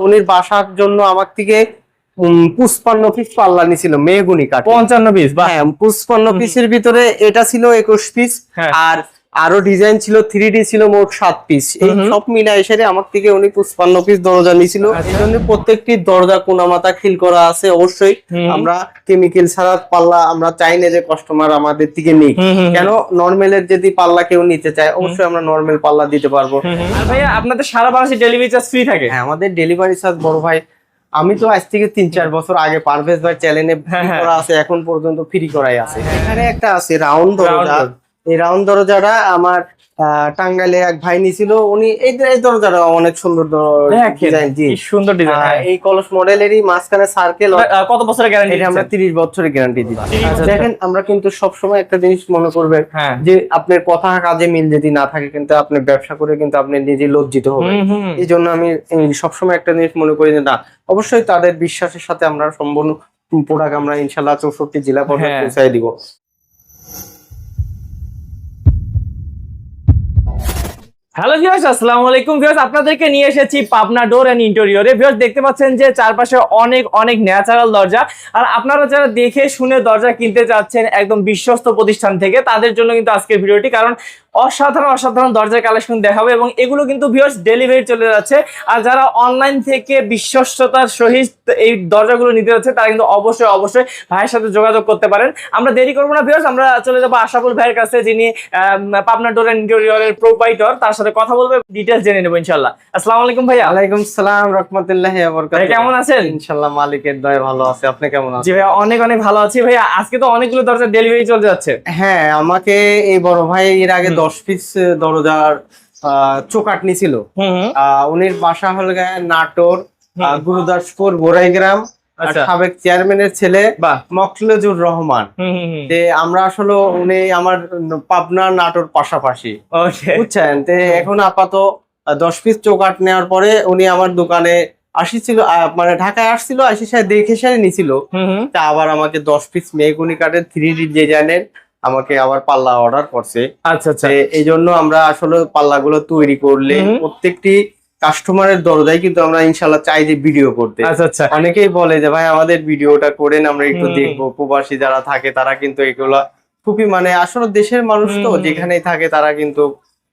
উনির বাসার জন্য আমার থেকে উম, পুষ্পান্ন পিস পাল্লা নিছিল মেহগুনি কাঠ পঞ্চান্ন পিস হ্যাঁ পুষ্পান্ন পিসের ভিতরে এটা ছিল একুশ পিস হ্যাঁ। আর আরও ডিজাইন ছিল থ্রি ডি ছিল মোট সাত পিস এই। সব মিলে এসে আমার থেকে উনি পুষ্পান্ন পিস দরজা নিছিল। আচ্ছা। এই জন্য প্রত্যেকটি দরজা কোনামাতা খিল করা আছে অবশ্যই। আমরা কেমিক্যাল ছাড়া পাল্লা আমরা চাই না যে কাস্টমার আমাদের থেকে নিক। কেন? নর্মালের যদি পাল্লা কেউ নিতে চায় অবশ্যই আমরা নর্মাল পাল্লা দিতে পারব। আর ভাইয়া আপনাদের সারা বাংলাদেশে ডেলিভারি চার্জ ফ্রি থাকে? হ্যাঁ আমাদের ডেলিভারি চার্জ বড় ভাই। আমি তো আজ থেকে তিন চার বছর আগে পারভেজ ভাই চ্যানেলে হ্যাঁ। করা আছে এখন পর্যন্ত ফ্রি করাই আছে। এখানে একটা আছে রাউন্ড দরজা। এই রাউন্ড দরজাটা আমার টাঙ্গাইলে এক ভাই নিছিল। উনি এই দরজাটা অনেক সুন্দর ডিজাইন জি। সুন্দর ডিজাইন এই কলস মডেলেরই মাঝখানে সার্কেল কত বছরের গ্যারান্টি এটা আমরা তিরিশ বছরের গ্যারান্টি দিই দেখেন আমরা কিন্তু সবসময় একটা জিনিস মনে করবেন হ্যাঁ। যে আপনার কথা কাজে মিল যদি না থাকে কিন্তু আপনি ব্যবসা করে কিন্তু আপনি নিজে লজ্জিত হবেন। এই জন্য আমি সবসময় একটা জিনিস মনে করি যে না অবশ্যই তাদের বিশ্বাসের সাথে আমরা সম্পূর্ণ প্রোডাক্ট আমরা ইনশাল্লাহ চৌষট্টি জেলা পর্যন্ত হ্যাঁ। পৌঁছাই দিব। হ্যালো ভিউয়ার্স আসসালামু আলাইকুম ভিউয়ার্স আপনাদেরকে নিয়ে এসেছি পাবনা ডোর এন্ড ইন্টেরিয়রে ভিউয়ার্স দেখতে পাচ্ছেন যে চারপাশে অনেক অনেক ন্যাচারাল দরজা। আর আপনারা যারা দেখে শুনে দরজা কিনতে চাচ্ছেন একদম বিশ্বস্ত প্রতিষ্ঠান থেকে, তাদের জন্য কিন্তু আজকের ভিডিওটি, কারণ অসাধারণ অসাধারণ দরজার কালেকশন দেখাবো এবং এগুলো কিন্তু ভিউয়ার্স ডেলিভারি চলে যাচ্ছে। আর যারা অনলাইন থেকে বিশ্বস্ততার সহিত এই দরজাগুলো নিতে যাচ্ছে, তারা কিন্তু অবশ্যই অবশ্যই ভাইয়ের সাথে যোগাযোগ করতে পারেন। আমরা দেরি করব না ভিউয়ার্স আমরা চলে যাব আশাফুল ভাইয়ের কাছে, যিনি পাবনা ডোর এন্ড ইন্টেরিয়রের প্রোপাইটর তার সাথে কথা বলব ডিটেলস জেনে নেব ইনশাল্লাহ আসসালামু আলাইকুম ভাইয়া। ওয়ালাইকুম সালাম রহমতুল্লাহ ভাই কেমন আছেন? ইনশাল্লাহ মালিকের দয় ভালো আছে। আপনি কেমন আছেন? জি ভাইয়া অনেক অনেক ভালো আছি ভাইয়া। আজকে তো অনেকগুলো দরজা ডেলিভারি চলে যাচ্ছে। হ্যাঁ আমাকে এই বড় ভাই এর আগে দশ পিস দরজার আহ, চোকাট নিছিল। হুম হুম। আহ, উনির বাসা হল গিয়ে নাটোর গুরুদাসপুর বোরাইগ্রাম। সাবেক চেয়ারম্যানের ছেলে মখলেজুর রহমান। হুম হুম হুম। যে আমরা আসলে উনি আমার পাবনা নাটোর পাশাপাশি। বুঝছেন? তে এখন আপাতত দশ পিস চৌকাট নেওয়ার পরে উনি আমার দোকানে আসিছিল মানে ঢাকায় আসছিল আসি সে দেখে সে নিছিল। তা আবার আমাকে দশ পিস মেগুনি কাঠের থ্রি ডি ডিজাইনের আমাকে আবার পাল্লা অর্ডার করছে। আচ্ছা আচ্ছা। এই জন্য আমরা আসলে পাল্লাগুলো তৈরি করলে প্রত্যেকটি কাস্টমারের দরজায় কিন্তু আমরা ইনশাল্লাহ চাই যে ভিডিও করতে আচ্ছা আচ্ছা অনেকেই বলে যে ভাই আমাদের ভিডিওটা করেন আমরা একটু। দেখব প্রবাসী যারা থাকে তারা কিন্তু এগুলা খুবই মানে আসলে দেশের মানুষ তো। যেখানেই থাকে তারা কিন্তু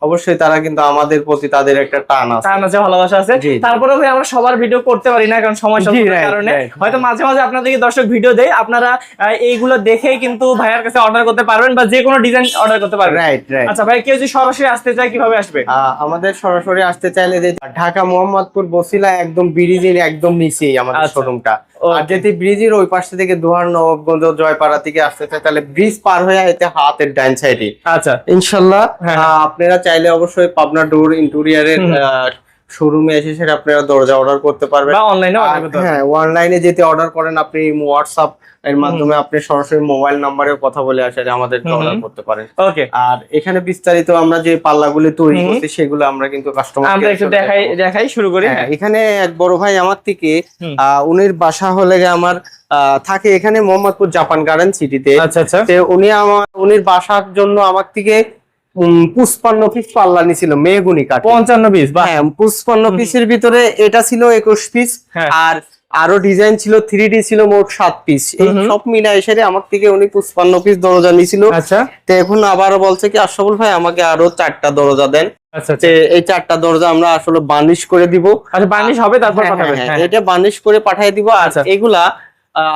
অবশ্যই তারা কিন্তু আমাদের প্রতি তাদের একটা টান আছে। টান আছে ভালোবাসা আছে। তারপরে ভাই আমরা সবার ভিডিও করতে পারি না কারণ সময় স্বল্পতার কারণে। হয়তো মাঝে মাঝে আপনাদেরকে দর্শক ভিডিও দেয় আপনারা এইগুলো দেখে কিন্তু ভাইয়ার কাছে অর্ডার করতে পারবেন বা যে কোনো ডিজাইন অর্ডার করতে পারবেন। রাইট রাইট আচ্ছা ভাই কেউ যদি সরাসরি আসতে চায় কীভাবে আসবে? আমাদের সরাসরি আসতে চাইলে যে ঢাকা মোহাম্মদপুর বসিলা একদম ব্রিজের একদম নিচেই আমাদের আচ্ছা। শোরুমটা Okay. আর যদি ব্রিজের ওই পাশ থেকে দুহার নবাবগঞ্জ জয়পাড়া থেকে আসতে চায় তাহলে ব্রিজ পার হয়ে এতে হাতের ডাইন সাইডে আচ্ছা ইনশাল্লাহ হ্যাঁ। আপনারা চাইলে অবশ্যই পাবনা ডোর ইন্টেরিয়ারের। শোরুমে এসে সেটা আপনারা দরজা অর্ডার করতে পারবেন। বা অনলাইনে অর্ডার করতে হ্যাঁ অনলাইনে যেতে অর্ডার করেন আপনি হোয়াটসঅ্যাপ এর মাধ্যমে আপনি সরাসরি মোবাইল নাম্বারেও কথা বলে আসে আমাদের অর্ডার করতে পারেন। ওকে আর এখানে বিস্তারিত আমরা যে পাল্লাগুলো তৈরি। করছি সেগুলো আমরা কিন্তু কাস্টমার আমরা একটু দেখাই দেখাই শুরু করি। হ্যাঁ এখানে এক বড় ভাই আমার থেকে আহ, উনির বাসা হলে আমার থাকে এখানে মোহাম্মদপুর জাপান গার্ডেন সিটিতে আচ্ছা আচ্ছা। তে উনি আমার উনির বাসার জন্য আমার থেকে পুষ্পান্ন পিস পাল্লা নিছিল মেহগুনি কাঠ পঞ্চান্ন পিস হ্যাঁ পুষ্পান্ন পিসের ভিতরে এটা ছিল একুশ পিস হ্যাঁ। আর আরও ডিজাইন ছিল থ্রি ডি ছিল মোট সাত পিস এই। সব মিলে এসে আমার থেকে উনি পুষ্পান্ন পিস দরজা নিছিল। আচ্ছা। তো এখন আবার বলছে কি আশরাফুল ভাই আমাকে আরও চারটা দরজা দেন। আচ্ছা আচ্ছা। এই চারটা দরজা আমরা আসলে বার্নিশ করে দিব। আচ্ছা বার্নিশ হবে তারপর হ্যাঁ, হ্যাঁ, এটা বার্নিশ করে পাঠিয়ে দিব। আর আচ্ছা। এগুলা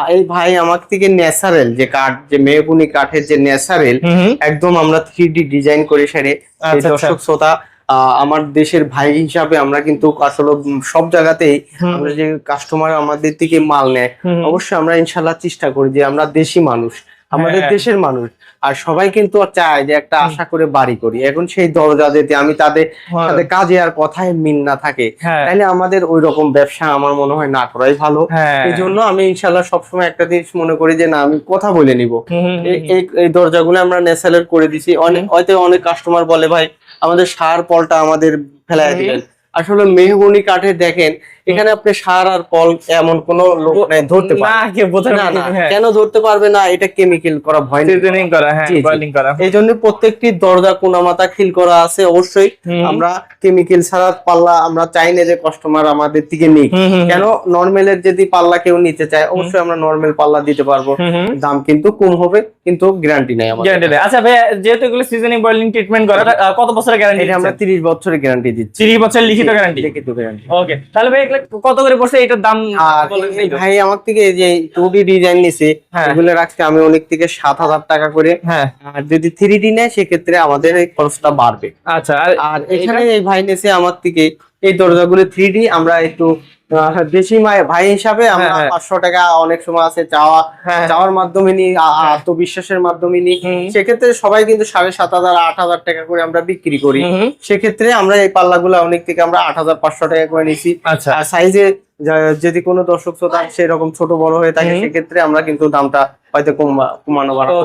এই ভাই আমার থেকে ন্যাচারেল যে কাঠ যে মেহগুনি কাঠের যে ন্যাচারাল একদম আমরা থ্রি ডি ডিজাইন করে সেরে আচ্ছা, আচ্ছা। দর্শক শ্রোতা আহ, আমার দেশের ভাই হিসাবে আমরা কিন্তু আসলে সব জায়গাতেই আমরা যে কাস্টমার আমাদের থেকে মাল নেয়। অবশ্যই আমরা ইনশাল্লাহ চেষ্টা করি যে আমরা দেশি মানুষ আমাদের হ্যাঁ। দেশের মানুষ। আর সবাই কিন্তু চায় যে একটা আশা করে বাড়ি করি। এখন সেই দরজা যেতে আমি তাদের হ্যাঁ। সাথে কাজে আর কথায় মিল না থাকে। হ্যাঁ। তাহলে আমাদের ওই রকম ব্যবসা আমার মনে হয় না করাই ভালো। এই জন্য আমি ইনশাল্লাহ সবসময় একটা জিনিস মনে করি যে না আমি কথা বলে নিব। এই- দরজাগুলো আমরা নেসালের করে দিছি। অনেক হয়তো অনেক কাস্টমার বলে ভাই আমাদের সার পলটা আমাদের ফেলায়। দিবেন আসলে মেহগনি কাঠে দেখেন এখানে আপনি সার আর কল এমন কোনো লোক নাই ধরতে না পারে কে বোঝার না না হ্যাঁ। কেন ধরতে পারবে না? এটা কেমিক্যাল করা ভয় সিজনিং করা হ্যাঁ। বয়লিং করা। এই জন্য প্রত্যেকটি দরজা কোনামাতা খিল করা আছে অবশ্যই। আমরা কেমিক্যাল ছাড়া পাল্লা আমরা চাই না যে কাস্টমার আমাদের থেকে নিক। কেন? নর্মালের যদি পাল্লা কেউ নিতে চায় অবশ্যই আমরা নর্মাল পাল্লা দিতে পারব। দাম কিন্তু কম হবে কিন্তু গ্যারান্টি নাই আমাদের। গ্যারান্টি দেয় আচ্ছা ভাই যেহেতু এগুলো সিজনিং বয়লিং ট্রিটমেন্ট করা কত বছরের গ্যারান্টি এটা আমরা তিরিশ বছরের গ্যারান্টি দিচ্ছি। 30 বছর লিখিত গ্যারান্টি লিখিত গ্যারান্টি ওকে তাহলে ভাই কত করে পড়ছে এটার দাম। ভাই আমার থেকে যে টু ডি ডিজাইন নিছে হ্যাঁ। এগুলো রাখছে আমি অনেক থেকে সাত হাজার টাকা করে হ্যাঁ আর যদি থ্রি ডি নেয় সেক্ষেত্রে আমাদের খরচটা বাড়বে আচ্ছা আর আর এখানে এই ভাই নিছে আমার থেকে এই দরজাগুলো থ্রি ডি আমরা একটু বেশি ভাই হিসাবে আমরা হ্যাঁ, হ্যাঁ। পাঁচশো টাকা অনেক সময় আছে চাওয়া হ্যাঁ চাওয়ার মাধ্যমে নিই আ- আত্মবিশ্বাসের মাধ্যমে হুম। সেক্ষেত্রে সবাই কিন্তু সাড়ে সাত হাজার আট হাজার টাকা করে আমরা বিক্রি করি। সেক্ষেত্রে আমরা এই পাল্লাগুলো অনেক থেকে আমরা আট হাজার পাঁচশো টাকা করে নিছি। আচ্ছা। আর সাইজে যদি কোনো দর্শক শ্রোতা সেরকম ছোট বড় হয়ে থাকে সেক্ষেত্রে আমরা কিন্তু দামটা হয়তো কমা- কমানো বাড়ানো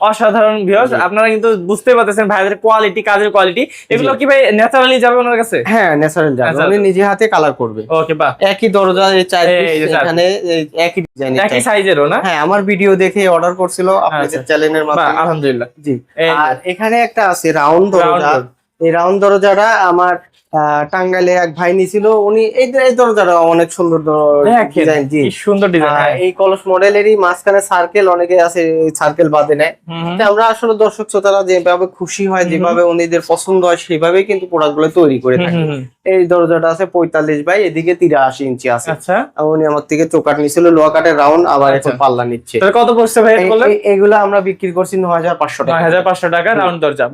অসাধারণ ভিউয়ার্স আপনারা কিন্তু বুঝতে পারতেছেন ভাইদের কোয়ালিটি কাজের কোয়ালিটি এগুলো কি ভাই ন্যাচারালি যাবে ওনার কাছে? হ্যাঁ ন্যাচারাল আচ্ছা, যাবে উনি নিজে হাতে কালার করবে। ওকে বাহ। একই দরজা এই চার এখানে একই ডিজাইন একই সাইজেরও না? হ্যাঁ আমার ভিডিও দেখে অর্ডার করছিল আপনাদের আচ্ছা। চ্যানেলের মাধ্যমে। আলহামদুলিল্লাহ। জি। আর এখানে একটা আছে রাউন্ড দরজা। এই রাউন্ড দরজাটা আমার টাঙ্গাইলে এক ভাই নিছিল উনি এই দরজাটা অনেক সুন্দর ডিজাইন জি। সুন্দর ডিজাইন এই কলস মডেলেরই মাঝখানে সার্কেল অনেকে আছে সার্কেল বাঁধে নেয়। আমরা আসলে দর্শক শ্রোতারা যেভাবে খুশি হয় যেভাবে উনিদের পছন্দ হয় সেভাবেই কিন্তু প্রোডাক্টগুলো তৈরি করে থাকি। এই দরজাটা আছে পঁয়তাল্লিশ বাই এদিকে তিরাশি ইঞ্চি আছে। আচ্ছা। উনি আমার থেকে চোকাট নিছিল লোয়া কাটের রাউন্ড আবার এখন আচ্ছা। পাল্লা নিচ্ছে। কত পড়ছে ভাই এগুলো আমরা বিক্রি করছি নয় হাজার পাঁচশো টাকা। হাজার পাঁচশো টাকা রাউন্ড দরজা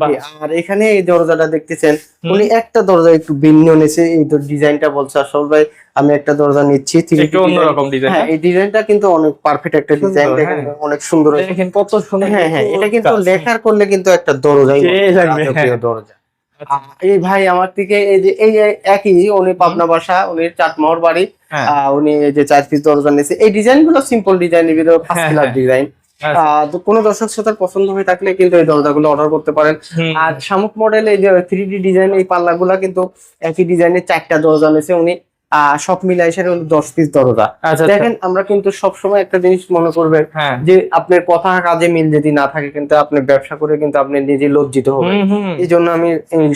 আর এখানে এই দরজাটা দেখতেছেন উনি একটা দরজা একটু ভিন্ন নিয়েছে এই ডিজাইনটা বলছে আসল ভাই আমি একটা দরজা নিচ্ছি 3D একটু। অন্যরকম ডিজাইন হ্যাঁ এই ডিজাইনটা কিন্তু অনেক পারফেক্ট একটা ডিজাইন দেখেন হ্যাঁ। অনেক সুন্দর। দেখেন কত সুন্দর হ্যাঁ হ্যাঁ এটা কিন্তু লেখার করলে কিন্তু একটা দরজাই রাজকীয় হ্যাঁ। দরজা আচ্ছা। এই ভাই আমার থেকে এই যে এই একই উনি পাবনা বাসা উনি চাটমোহর বাড়ি হ্যাঁ। উনি এই যে চার পিস দরজা নিয়েছে এই ডিজাইনগুলো সিম্পল ডিজাইনের ভিতরে ফার্স্ট হ্যাঁ, ক্লাস হ্যাঁ। ডিজাইন আচ্ছা। তো কোনো দর্শক শ্রোতার পছন্দ হয়ে থাকলে কিন্তু এই দরজাগুলো অর্ডার করতে পারেন। আর শামুক মডেল এই যে থ্রি ডি ডিজাইন এই পাল্লা পাল্লাগুলা কিন্তু একই ডিজাইনের চারটা দরজা নিয়েছে উনি আহ, সব মিলাই সেটা হলো দশ পিস দরজা। আচ্ছা আচ্ছা। দেখেন আমরা কিন্তু সবসময় একটা জিনিস মনে করবেন হ্যাঁ। যে আপনার কথা কাজে মিল যদি না থাকে কিন্তু আপনি ব্যবসা করে কিন্তু আপনি নিজে লজ্জিত হবেন। এই জন্য আমি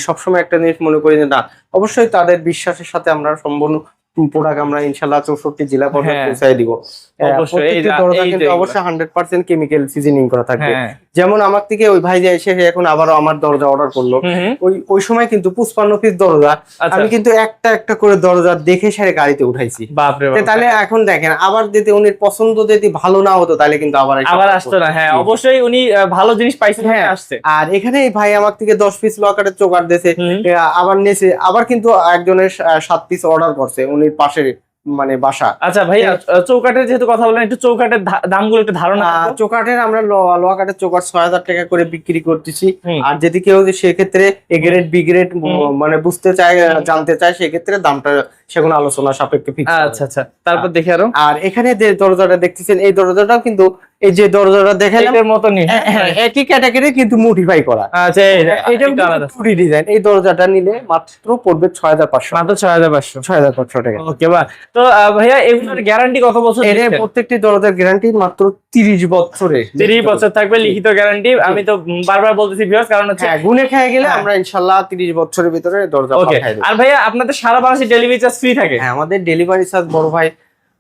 সবসময় একটা জিনিস মনে করি যে না অবশ্যই তাদের বিশ্বাসের সাথে আমরা সম্পূর্ণ প্রোডাক্ট আমরা ইনশাল্লাহ চৌষট্টি জেলা পর্যন্ত হ্যাঁ। পৌঁছাই দিব অবশ্যই, প্রত্যেকটি দরজা কিন্তু অবশ্যই হান্ড্রেড পার্সেন্ট কেমিক্যাল সিজনিং করা থাকবে হ্যাঁ। যেমন আমার থেকে ওই ভাই যে এসে এখন আবারও আমার দরজা অর্ডার করল। ওই ওই সময় কিন্তু পুষ্পান্ন পিস দরজা আচ্ছা আমি কিন্তু একটা একটা করে দরজা দেখে সেরে গাড়িতে উঠাইছি তাহলে এখন দেখেন আবার যদি উনির পছন্দ যদি ভালো না হতো তাহলে কিন্তু আবার আবার আসতো না হ্যাঁ অবশ্যই উনি ভালো জিনিস পাইছেন হ্যাঁ। আসছে আর এখানে এই ভাই আমার থেকে দশ পিস লকারের চোকার দিয়েছে আবার নেছে আবার কিন্তু একজনের সাত পিস অর্ডার করছে উনির পাশে মানে বাসা। আচ্ছা ভাইয়া চৌকাটের যেহেতু কথা বলেন একটু চৌকাটের দাম দামগুলো একটু ধারণা চৌকাটের আমরা লোয়া কাঠের চোকাট ছয় হাজার টাকা করে বিক্রি করতেছি। আর যদি কেউ সেক্ষেত্রে এ গ্রেড বি গ্রেড মানে বুঝতে চায় জানতে চায় সেক্ষেত্রে দামটা সেগুলো আলোচনা সাপেক্ষে আচ্ছা আচ্ছা তারপর দেখে আরও। আর এখানে যে দরজাটা দেখতেছেন এই দরজাটাও কিন্তু এই যে দরজাটা দেখালাম এটার মতনই। হ্যাঁ, একই ক্যাটাগরি কিন্তু মডিফাই করা। আচ্ছা এই এটা টুডি ডিজাইন এই দরজাটা নিলে মাত্র পড়বে ছয় হাজার পাঁচশো। মাত্র ছয় হাজার পাঁচশো। ছয় হাজার পাঁচশো টাকা। ওকে বা তো ভাইয়া এগুলোর গ্যারান্টি কত বছর এর প্রত্যেকটি দরজার গ্যারান্টি মাত্র তিরিশ বছরে তিরিশ বছর থাকবে লিখিত গ্যারান্টি আমি তো বারবার বলতেছি ভিউয়ার্স কারণ হচ্ছে হ্যাঁ গুনে খেয়ে গেলে হ্যাঁ। আমরা ইনশাল্লাহ তিরিশ বছরের ভিতরে দরজা পাঠাই দেবো। আর ভাইয়া আপনাদের সারা বাংলাদেশে ডেলিভারি চার্জ ফ্রি থাকে? হ্যাঁ আমাদের ডেলিভারি চার্জ বড় ভাই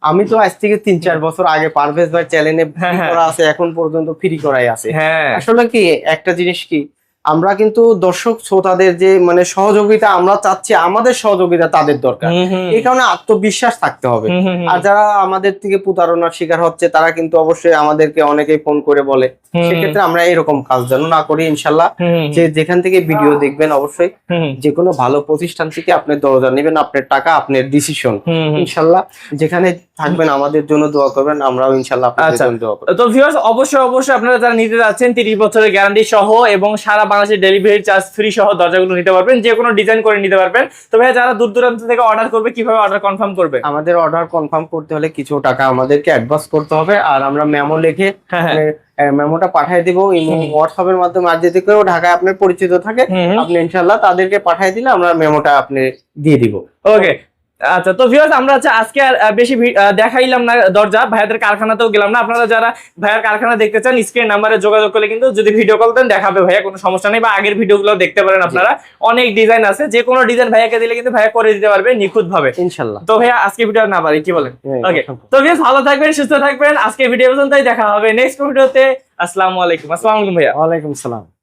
আমি তো আজ থেকে তিন চার বছর আগে পারভেজ ভাই চ্যানেলে হ্যাঁ। করা আছে এখন পর্যন্ত ফ্রি করাই আছে হ্যাঁ আসলে কি একটা জিনিস কি আমরা কিন্তু দর্শক শ্রোতাদের যে মানে সহযোগিতা আমরা চাচ্ছি আমাদের সহযোগিতা তাদের দরকার। এই কারণে আত্মবিশ্বাস থাকতে হবে। আর যারা আমাদের থেকে প্রতারণার শিকার হচ্ছে তারা কিন্তু অবশ্যই আমাদেরকে অনেকেই ফোন করে বলে। সেক্ষেত্রে আমরা এরকম কাজ যেন না করি ইনশাল্লাহ। যে যেখান থেকে ভিডিও দেখবেন অবশ্যই যে কোনো ভালো প্রতিষ্ঠান থেকে আপনি দরজা নেবেন আপনার টাকা আপনার ডিসিশন। ইনশাল্লাহ যেখানে থাকবেন আমাদের জন্য দোয়া করবেন আমরাও ইনশাল্লাহ আপনাদের আচ্ছা। জন্য দোয়া করব। তো ভিউয়ার্স অবশ্যই অবশ্যই আপনারা যারা নিতে যাচ্ছেন তিরিশ বছরের গ্যারান্টি সহ এবং সারা বাংলাদেশের ডেলিভারি চার্জ ফ্রি সহ দরজাগুলো নিতে পারবেন যে কোনো ডিজাইন করে নিতে পারবেন। তো ভাইয়া যারা দূর দূরান্ত থেকে অর্ডার করবে কীভাবে অর্ডার কনফার্ম করবে? আমাদের অর্ডার কনফার্ম করতে হলে কিছু টাকা আমাদেরকে অ্যাডভান্স করতে হবে আর আমরা মেমো লিখে হ্যাঁ হ্যাঁ। মেমোটা পাঠিয়ে দিব। হোয়াটসঅ্যাপের মাধ্যমে আর যদি কেউ ঢাকায় আপনার পরিচিত থাকে। আপনি ইনশাল্লাহ তাদেরকে পাঠিয়ে দিলে আমরা মেমোটা আপনি দিয়ে দিব। ওকে আচ্ছা তো ভিউয়ার্স আমরা হচ্ছে আজকে আর বেশি দেখাইলাম না দরজা ভাইয়াদের কারখানাতেও গেলাম না। আপনারা যারা ভাইয়ার কারখানা দেখতে চান স্ক্রিন নাম্বারে যোগাযোগ করলে কিন্তু যদি ভিডিও কল দেন দেখাবে ভাইয়া কোনো সমস্যা নেই। বা আগের ভিডিওগুলো দেখতে পারেন আপনারা। অনেক ডিজাইন আছে। যে কোনো ডিজাইন ভাইয়াকে দিলে কিন্তু ভাইয়া করে দিতে পারবে নিখুঁত ভাবে ইনশাল্লাহ। তো ভাইয়া আজকে ভিডিও না পারি কি বলেন? ওকে তো ভিউয়ার্স ভালো থাকবেন সুস্থ থাকবেন। আজকে ভিডিও পর্যন্তই দেখা হবে নেক্সট ভিডিওতে আসসালামু আলাইকুম। আসসালামু আলাইকুম ভাইয়া। ওয়ালাইকুম সালাম